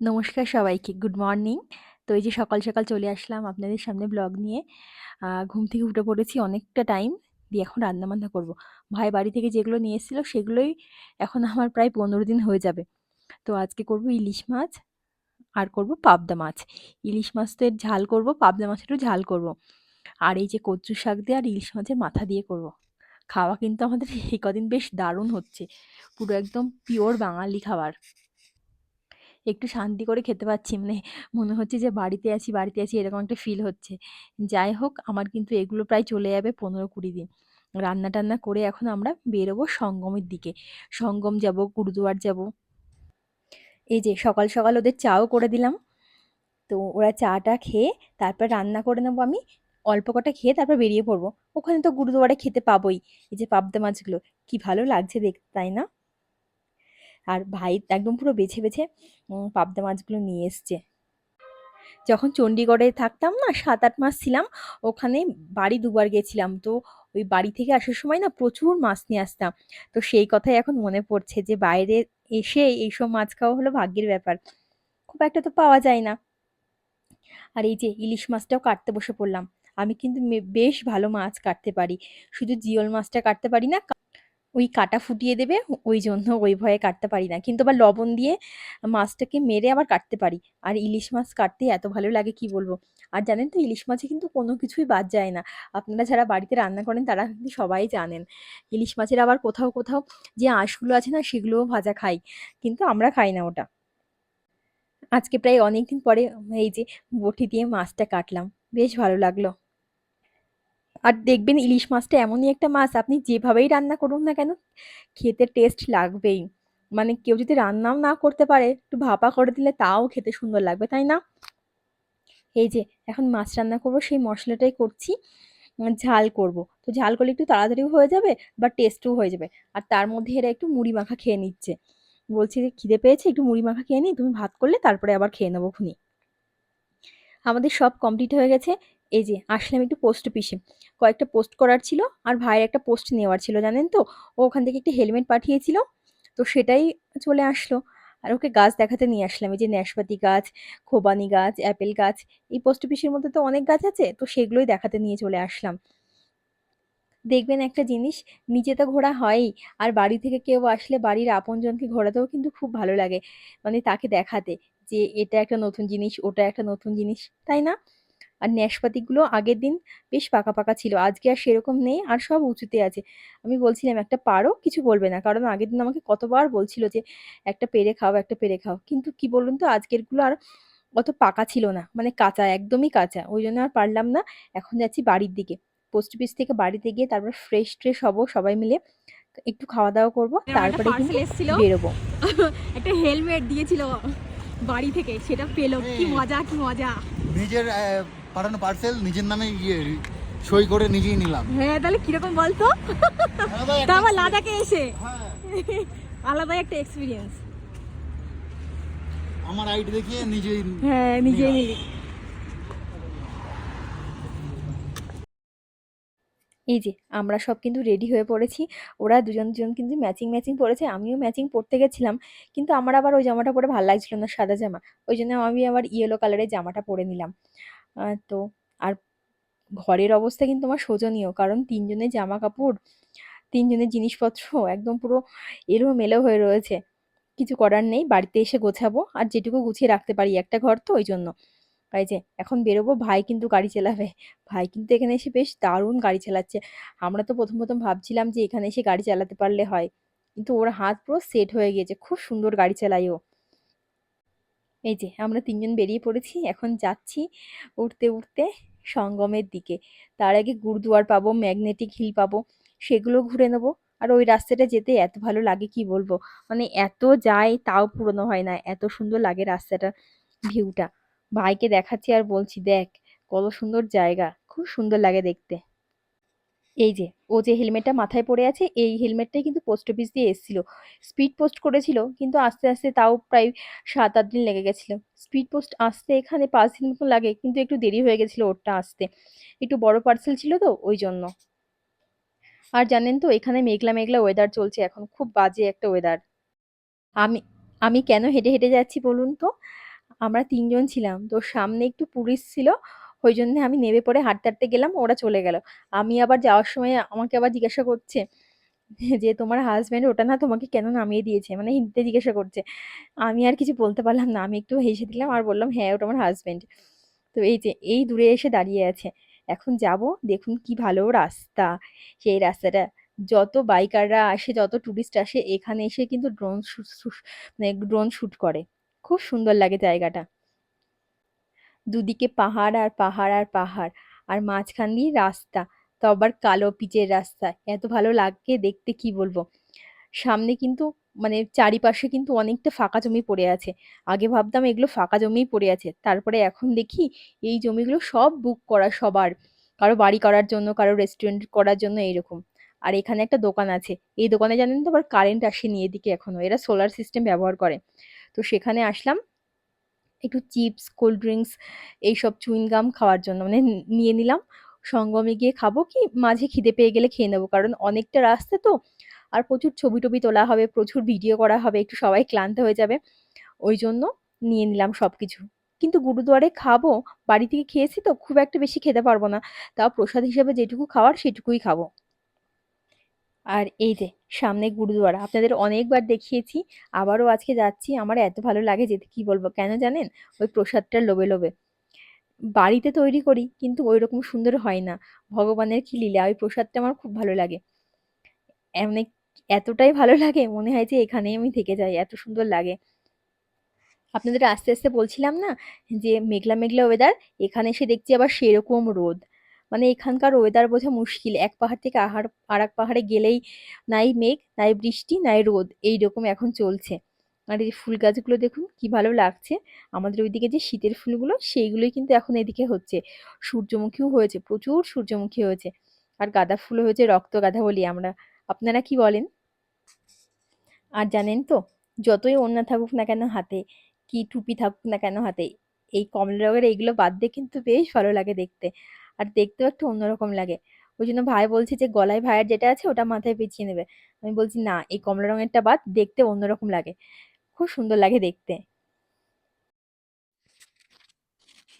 নমস্কার সবাইকে। Good morning তো এই যে সকাল সকাল চলে আসলাম আপনাদের সামনে ব্লগ নিয়ে। ঘুম থেকে উঠে পড়েছি অনেকটা টাইম দিয়ে এখন রান্না বান্না করব। ভাই বাড়ি থেকে যেগুলো নিয়ে এসেছিল সেগুলোই এখন আমার প্রায় পনেরো দিন হয়ে যাবে। তো আজকে করব ইলিশ মাছ আর করব পাবদা মাছ। ইলিশ মাছ তো এর ঝাল করব, পাবদা মাছেরও ঝাল করব। আর এই যে কচু শাক দিয়ে আর ইলিশ মাছের মাথা দিয়ে করব। খাওয়া কিন্তু আমাদের এই কদিন বেশ দারুণ হচ্ছে। পুরো একদম পিওর বাঙালি খাবার। একটু শান্তি করে খেতে পাচ্ছি মানে মনে হচ্ছে যে বাড়িতে আছি বাড়িতে আছি এরকম একটা ফিল হচ্ছে। যাই হোক, আমার কিন্তু এগুলো প্রায় চলে যাবে পনেরো কুড়ি দিন। রান্না টান্না করে এখন আমরা বেরোবো সঙ্গমের দিকে। সঙ্গম যাব, গুরুদুয়ার যাব। এই যে সকাল সকাল ওদের চাও করে দিলাম। তো ওরা চাটা খেয়ে তারপর রান্না করে নেব আমি। অল্প কটা খেয়ে তারপর বেরিয়ে পড়ব। ওখানে তো গুরুদুয়ারে খেতে পাবোই। এই যে পাবদা মাছগুলো, কি ভালো লাগছে দেখতে তাই না? আর ভাই একদম পুরো বেছে বেছে পাবদা মাছগুলো নিয়ে এসছে। যখন চণ্ডীগড়ে থাকতাম না সাত আট মাস ছিলাম, ওখানে বাড়ি দুবার গেছিলাম। তো ওই বাড়ি থেকে আসার সময় না প্রচুর মাছ নিয়ে আসতাম। তো সেই কথাই এখন মনে পড়ছে যে, বাইরে এসে এইসব মাছ খাওয়া হলো ভাগ্যের ব্যাপার। খুব একটা তো পাওয়া যায় না। আর এই যে ইলিশ মাছটাও কাটতে বসে পড়লাম। আমি কিন্তু বেশ ভালো মাছ কাটতে পারি। শুধু জিওল মাছটা কাটতে পারি না ওই কাটা ফুটিয়ে দেবে, ওই জন্য ওই ভয়ে কাটতে পারি না। কিন্তু আবার লবণ দিয়ে মাছটাকে মেরে আবার কাটতে পারি। আর ইলিশ মাছ কাটতে এত ভালো লাগে কি বলব? আর জানেন তো, ইলিশ মাছে কিন্তু কোনো কিছুই বাদ যায় না। আপনারা যারা বাড়িতে রান্না করেন, তারা কিন্তু সবাই জানেন। ইলিশ মাছের আবার কোথাও কোথাও যে আঁশগুলো আছে না, সেগুলোও ভাজা খাই। কিন্তু আমরা খাই না ওটা। আজকে প্রায় অনেকদিন পরে এই যে বটি দিয়ে মাছটা কাটলাম। বেশ ভালো লাগল। আর দেখবেন ইলিশ মাছটা এমনই একটা মাছ, আপনি যেভাবেই রান্না করুন না কেন, খেতে টেস্ট লাগবেই। মানে কেউ যদি রান্নাও না করতে পারে, একটু ভাপা করে দিলে তাও খেতে সুন্দর লাগবে, তাই না? এই যে, এখন মাছ রান্না করব, সেই মশলাটাই করছি ঝাল করব। তো ঝাল করলে একটু তাড়াতাড়িও হয়ে যাবে, বা টেস্টও হয়ে যাবে। আর তার মধ্যে এরা একটু মুড়ি মাখা খেয়ে নিচ্ছে। বলছি যে, খিদে পেয়েছে? একটু মুড়ি মাখা খেয়ে নিই তুমি ভাত করলে, তারপরে আবার খেয়ে নেব খুনি। আমাদের সব কমপ্লিট হয়ে গেছে। এই যে, আসলাম একটু পোস্ট অফিসে কয়েকটা পোস্ট করার ছিল আর ভাইয়ের একটা পোস্ট নেওয়ার ছিল, জানেন তো? ও ওখান থেকে একটা হেলমেট পাঠিয়েছিল, তো সেটাই চলে আসলো। আর ওকে গাছ দেখাতে নিয়ে আসলাম, এই যে ন্যাশপাতি গাছ, খোবানি গাছ, অ্যাপেল গাছ, এই পোস্ট অফিসের মধ্যে তো অনেক গাছ আছে, তো সেগুলোই দেখাতে নিয়ে চলে আসলাম। দেখবেন একটা জিনিস নিজে তো ঘোরা হয়ই, আর বাড়ি থেকে কেউ আসলে বাড়ির আপনজনকে ঘোরাতেও কিন্তু খুব ভালো লাগে মানে তাকে দেখাতে যে এটা একটা নতুন জিনিস, ওটা একটা নতুন জিনিস, তাই না? আর ন্যাশপাতিগুলো আগের দিন বেশ পাকা পাকা ছিল। আজকে আর সেরকম নেই আর সব উঁচুতে আছে। আমি বলছিলাম একটা পারো কিছু বলবে না। কারণ আগের দিন আমাকে কতবার বলছিল যে একটা পেরে খাও একটা পেরে খাও। কিন্তু কি বলুন তো আজকেরগুলো আর অত পাকা ছিল না। মানে কাঁচা একদমই কাঁচা। ওই জন্য আর পারলাম না। এখন যাচ্ছি বাড়ির দিকে। পোস্ট অফিস থেকে বাড়িতে গিয়ে তারপর ফ্রেশ ট্রেশ হব সবাই মিলে। একটু খাওয়া দাওয়া করব তারপরে কিন্তু বেরোবো। একটা হেলমেট দিয়েছিল বাড়ি থেকে সেটা পেল। কি মজা কি মজা। নিজের পাঠানো পার্সেল নিজের নামে ইয়ে সই করে নিজেই নিলাম। হ্যাঁ তাহলে কীরকম বলতো? তা লাদাখে এসে। হ্যাঁ, আলাদা একটা এক্সপিরিয়েন্স আমার আইডি দেখিয়ে নিজেই হ্যাঁ নিজেই নিলি এই যে আমরা সব কিন্তু রেডি হয়ে পড়েছি। ওরা দুজন দুজন কিন্তু ম্যাচিং ম্যাচিং পরেছে আমিও ম্যাচিং পরতে গেছিলাম। কিন্তু আমার আবার ওই জামাটা পরে ভালো লাগছিল না সাদা জামা। ওই জন্য আমি আবার ইয়েলো কালারের জামাটা পরে নিলাম। তো আর ঘরের অবস্থা কিন্তু আমার শোচনীয়। কারণ তিনজনের জামা কাপড় তিনজনের জিনিসপত্র একদম পুরো এলোমেলো হয়ে রয়েছে। কিছু করার নেই, বাড়িতে এসে গোছাবো আর যেটুকু গুছিয়ে রাখতে পারি, একটা ঘর তো ওই জন্য। এই যে, এখন বেরোবো, ভাই কিন্তু গাড়ি চালাবে। ভাই কিন্তু এখানে এসে বেশ দারুণ গাড়ি চালাচ্ছে। আমরা তো প্রথম প্রথম ভাবছিলাম যে এখানে এসে গাড়ি চালাতে পারলে হয়। কিন্তু ওর হাত পুরো সেট হয়ে গিয়েছে। খুব সুন্দর গাড়ি চালায় ও। এই যে, আমরা তিনজন বেরিয়ে পড়েছি, এখন যাচ্ছি উঠতে উঠতে সঙ্গমের দিকে। তার আগে গুরুদুয়ার পাবো, ম্যাগনেটিক হিল পাবো, সেগুলো ঘুরে নেব। আর ওই রাস্তাটা যেতে এত ভালো লাগে, কি বলব? মানে এত যায়, তাও পুরনো হয় না, এত সুন্দর লাগে রাস্তাটা, ভিউটা। ভাইকে দেখাচ্ছি আর বলছি, দেখ, কত সুন্দর জায়গা, খুব সুন্দর লাগে দেখতে। এই যে, ও যে হেলমেটটা মাথায় পড়ে আছে, এই হেলমেটটাই কিন্তু পোস্ট অফিস দিয়ে এসেছিল। স্পিড পোস্ট করেছিল, কিন্তু আস্তে আস্তে তাও প্রায় সাত আট দিন লেগে গেছিল। স্পিড পোস্ট আসতে এখানে পাঁচ দিন মতো লাগে, কিন্তু একটু দেরি হয়ে গেছিল ওরটা আসতে। একটু বড় পার্সেল ছিল তো, ওই জন্য। আর জানেন তো, এখানে মেঘলা মেঘলা ওয়েদার চলছে এখন, খুব বাজে একটা ওয়েদার আমি আমি কেন হেঁটে হেঁটে যাচ্ছি বলুন তো? আমরা তিনজন ছিলাম, তো সামনে একটু পুলিশ ছিল ওই জন্য আমি নেমে পড়ে হাঁটতে হাঁটতে গেলাম, ওরা চলে গেল। আমি আবার যাওয়ার সময় আমাকে আবার জিজ্ঞাসা করছে যে, তোমার হাজব্যান্ড ওটা না তোমাকে কেন নামিয়ে দিয়েছে? মানে হিন্দিতে জিজ্ঞাসা করছে। আমি আর কিছু বলতে পারলাম না। আমি একটু হেসে দিলাম আর বললাম হ্যাঁ ওটা আমার হাজব্যান্ড তো এই যে, এই দূরে এসে দাঁড়িয়ে আছে। এখন যাব, দেখুন কি ভালো রাস্তা। সেই রাস্তাটা যত বাইকাররা আসে, যত টুরিস্ট আসে, এখানে এসে কিন্তু ড্রোন মানে ড্রোন শ্যুট করে। খুব সুন্দর লাগে জায়গাটা। দুদিকে পাহাড় আর পাহাড় আর পাহাড়, আর মাঝখান দিয়ে রাস্তা। তো আবার কালো পিচের রাস্তা। এত ভালো লাগে দেখতে, কি বলব? সামনে কিন্তু মানে চারিপাশে কিন্তু অনেকটা ফাঁকা জমি পড়ে আছে। আগে ভাবতাম এগুলো ফাঁকা জমিই পড়ে আছে। তারপরে এখন দেখি এই জমিগুলো সব বুক করা সবার। কারও বাড়ি করার জন্য, কারও রেস্টুরেন্ট করার জন্য এইরকম। আর এখানে একটা দোকান আছে। এই দোকানে জানেন তো আবার কারেন্ট আসেনি এদিকে এখনও। এরা সোলার সিস্টেম ব্যবহার করে। তো সেখানে আসলাম। একটু চিপস, কোল্ড ড্রিঙ্কস এইসব চুইংগাম খাওয়ার জন্য। মানে নিয়ে নিলাম। সঙ্গমে গিয়ে খাব কি, মাঝে খিদে পেয়ে গেলে খেয়ে নেব। কারণ অনেকটা রাস্তা তো। আর প্রচুর ছবি টবি তোলা হবে, প্রচুর ভিডিও করা হবে, একটু সবাই ক্লান্ত হয়ে যাবে। ওই জন্য নিয়ে নিলাম সব কিছু কিন্তু গুরুদুয়ারে খাব, বাড়ি থেকে খেয়েছি তো, খুব একটা বেশি খেতে পারব না। তাও প্রসাদ হিসেবে যেটুকু খাওয়ার, সেটুকুই খাব। আর এই যে, সামনে গুরুদুয়ারা, আপনাদের অনেকবার দেখিয়েছি, আবারও আজকে যাচ্ছি, আমার এত ভালো লাগে যেতে, কি বলব, কেন জানেন? ওই প্রসাদটা লোবে লোবে বাড়িতে তৈরি করি, কিন্তু ওই রকম সুন্দর হয় না, ভগবানের কি লীলা, ওই প্রসাদটা আমার খুব ভালো লাগে। অনেক এতটাই ভালো লাগে, মনে হয় যে এখানেই আমি থেকে যাই, এত সুন্দর লাগে। আপনাদের আস্তে আস্তে বলছিলাম না, যে মেঘলা মেঘলা ওয়েদার এখানে এসে দেখছি আবার সেরকম রোদ। মানে এখানকার ওয়েদার বোঝা মুশকিল। এক পাহাড় থেকে আহার আর এক পাহাড়ে গেলেই নাই মেঘ, নাই বৃষ্টি, নাই রোদ। এইরকম এখন চলছে। আর এই ফুল গাছগুলো দেখুন, কি ভালো লাগছে। আমাদের ওইদিকে যে শীতের ফুলগুলো, সেইগুলোই কিন্তু এখন এদিকে হচ্ছে। সূর্যমুখীও হয়েছে, প্রচুর সূর্যমুখী হয়েছে। আর গাঁদা ফুলও হয়েছে রক্ত গাঁদা বলি আমরা। আপনারা কি বলেন? আর জানেন তো, যতই ওড়না থাকুক না কেন হাতে, কি টুপি থাকুক না কেন হাতে, এই কমলা রঙের এইগুলো বাদ দিয়ে কিন্তু বেশ ভালো লাগে দেখতে। আর দেখতেও একটু অন্যরকম লাগে। ওই জন্য ভাই বলছে যে, গলায় ভাইয়ের যেটা আছে ওটা মাথায় পেঁচিয়ে নেবে। আমি বলছি, না, এই কমলা রঙেরটা বাদ, দেখতে অন্যরকম লাগে। খুব সুন্দর লাগে দেখতে।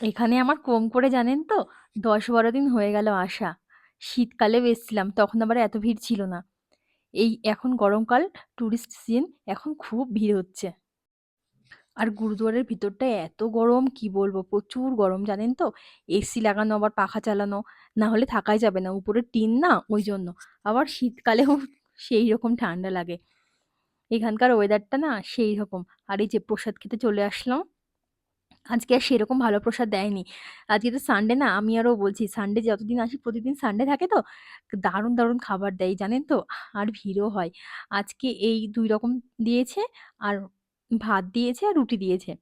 এখানে আমার কম করে জানেন তো, দশ বারো দিন হয়ে গেল আসা। শীতকালে এসেছিলাম, তখন আবার এত ভিড় ছিল না। এই এখন গরমকাল টুরিস্ট সিজন এখন খুব ভিড় হচ্ছে। আর গুরুদুয়ারের ভিতরটা এত গরম, কি বলব? প্রচুর গরম, জানেন তো? এসি লাগানো, আবার পাখা চালানো, না হলে থাকাই যাবে না। উপরে টিন না, ওই জন্য। আবার শীতকালেও সেই রকম ঠান্ডা লাগে। এখানকার ওয়েদারটা না সেই রকম আর এই যে প্রসাদ খেতে চলে আসলাম। আজকে আর সেরকম ভালো প্রসাদ দেয়নি। আজকে তো সানডে না, আমি আরও বলছি সানডে যতদিন আসি প্রতিদিন সানডে থাকে তো, দারুণ দারুণ খাবার দেয়, জানেন তো? আর ভিড়ও হয়। আজকে এই দুই রকম দিয়েছে, আর ভাত দিয়েছে আর রুটি দিয়েছে।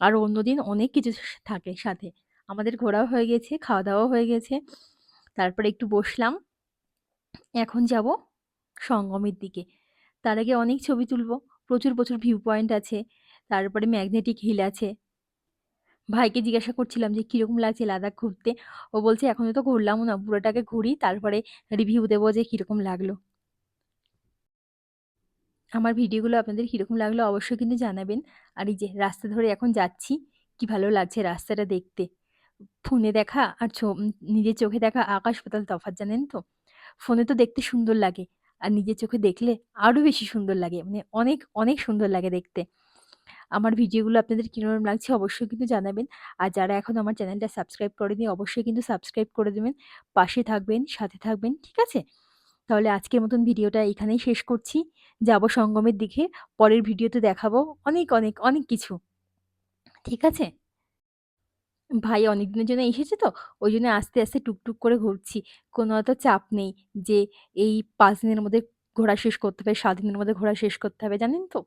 আর অন্যদিন অনেক কিছু থাকে সাথে। আমাদের ঘোরাও হয়ে গেছে খাওয়া দাওয়াও হয়ে গেছে। তারপরে একটু বসলাম। এখন যাব সঙ্গমের দিকে। তার আগে অনেক ছবি তুলবো। প্রচুর প্রচুর ভিউ পয়েন্ট আছে। তারপরে ম্যাগনেটিক হিল আছে। ভাইকে জিজ্ঞাসা করছিলাম যে, কীরকম লাগছে লাদাখ ঘুরতে? ও বলছে, এখনও তো ঘুরলামও না। পুরোটাকে ঘুরি, তারপরে রিভিউ দেবো যে, কীরকম লাগল। আমার ভিডিওগুলো আপনাদের কীরকম লাগল অবশ্যই কিন্তু জানাবেন। আর এই যে রাস্তা ধরে এখন যাচ্ছি, কি ভালো লাগছে রাস্তাটা দেখতে। ফোনে দেখা আর নিজের চোখে দেখা আকাশ পাতাল তফাৎ, জানেন তো? ফোনে তো দেখতে সুন্দর লাগে, আর নিজের চোখে দেখলে আরও বেশি সুন্দর লাগে মানে অনেক অনেক সুন্দর লাগে দেখতে। আমার ভিডিওগুলো আপনাদের কীরকম লাগছে অবশ্যই কিন্তু জানাবেন। আর যারা এখন আমার চ্যানেলটা সাবস্ক্রাইব করেনি অবশ্যই কিন্তু সাবস্ক্রাইব করে দেবেন। পাশে থাকবেন, সাথে থাকবেন, ঠিক আছে? তাহলে আজকের মতন ভিডিওটা এখানেই শেষ করছি। যাব সঙ্গমের দিকে, পরের ভিডিওতে দেখাবো অনেক অনেক অনেক কিছু। ঠিক আছে? ভাই অনেক দিনের জন্য এসেছে তো, ওই জন্য আস্তে আস্তে টুকটুক করে ঘুরছি। কোনো অত চাপ নেই যে এই পাঁচ দিনের মধ্যে ঘোরা শেষ করতে হবে, সাত দিনের মধ্যে ঘোরা শেষ করতে হবে, জানেন তো?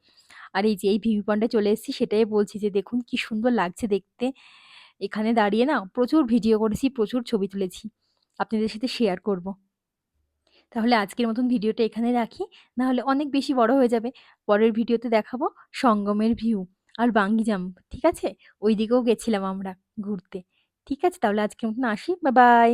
আর এই যে, এই ভিউ পয়েন্টে চলে এসেছি সেটাই বলছি যে, দেখুন কি সুন্দর লাগছে দেখতে। এখানে দাঁড়িয়ে না প্রচুর ভিডিও করেছি, প্রচুর ছবি তুলেছি। আপনাদের সাথে শেয়ার করব। তাহলে আজকের মতন ভিডিওটা এখানে রাখি। নাহলে অনেক বেশি বড় হয়ে যাবে। পরের ভিডিওতে দেখাবো সঙ্গমের ভিউ আর বাঙ্গি জাম্প ঠিক আছে? ওই দিকেও গেছিলাম আমরা ঘুরতে। ঠিক আছে, তাহলে আজকের মতন আসি বা বাই